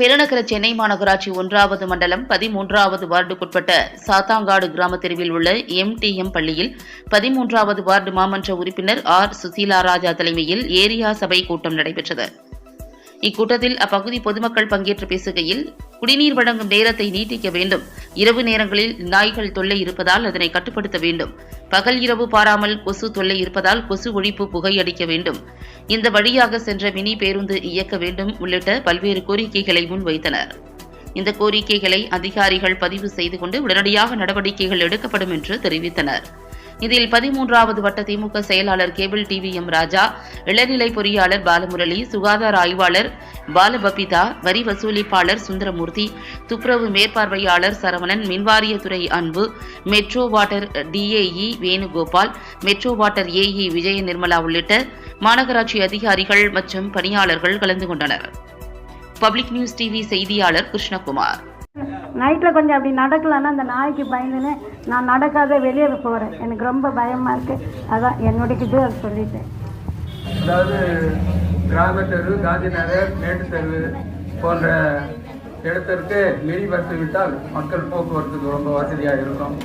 பெருநகர சென்னை மாநகராட்சி ஒன்றாவது மண்டலம் பதிமூன்றாவது வார்டுக்குட்பட்ட சாத்தாங்காடு கிராம தெருவில் உள்ள எம்டிஎம் பள்ளியில் பதிமூன்றாவது வார்டு மாமன்ற உறுப்பினர் ஆர். சுசீலா ராஜா தலைமையில் ஏரியா சபை கூட்டம் நடைபெற்றது. இக்கூட்டத்தில் அப்பகுதி பொதுமக்கள் பங்கேற்று பேசுகையில் குடிநீர் வழங்கும் நேரத்தை நீட்டிக்க வேண்டும். இரவு நேரங்களில் நாய்கள் தொல்லை இருப்பதால் அதனை கட்டுப்படுத்த வேண்டும். பகல் இரவு பாராமல் கொசு தொல்லை இருப்பதால் கொசு ஒழிப்பு புகையடிக்க வேண்டும். இந்த வழியாக சென்ற மினி பேருந்து இயக்க வேண்டும் உள்ளிட்ட பல்வேறு கோரிக்கைகளை முன்வைத்தனர். இந்த கோரிக்கைகளை அதிகாரிகள் பதிவு செய்து கொண்டு உடனடியாக நடவடிக்கைகள் எடுக்கப்படும் என்று தெரிவித்தனர். இதில் பதிமூன்றாவது வட்ட திமுக செயலாளர் கேபிள் டிவி எம் ராஜா இளநிலை பொறியாளர் பாலமுரளி சுகாதார ஆய்வாளர் பாலபபிதா வரி வசூலிப்பாளர் சுந்தரமூர்த்தி துப்புரவு மேற்பார்வையாளர் Saravanan மின்வாரியத்துறை Anbu metro water DAE Venugopal metro water AE Vijaya Nirmala உள்ளிட்ட மாநகராட்சி அதிகாரிகள் மற்றும் பணியாளர்கள் கலந்து கொண்டனர். பப்ளிக் நியூஸ் டிவி செய்தியாளர் கிருஷ்ணகுமார். நைட்டில் கொஞ்சம் அப்படி நடக்கலன்னா அந்த நாய்க்கு பயந்துன்னு நான் நடக்காத வெளியே போகிறேன் எனக்கு ரொம்ப பயமாக இருக்குது அதான் என்னுடைய இது அதை சொல்லிட்டேன். அதாவது கிராம தெரு காந்தி நகர் மேட்டு தெரு போன்ற இடத்திற்கு மினி பஸ் விட்டால் மக்கள் போக்குவரத்துக்கு ரொம்ப வசதியாக இருக்கும்.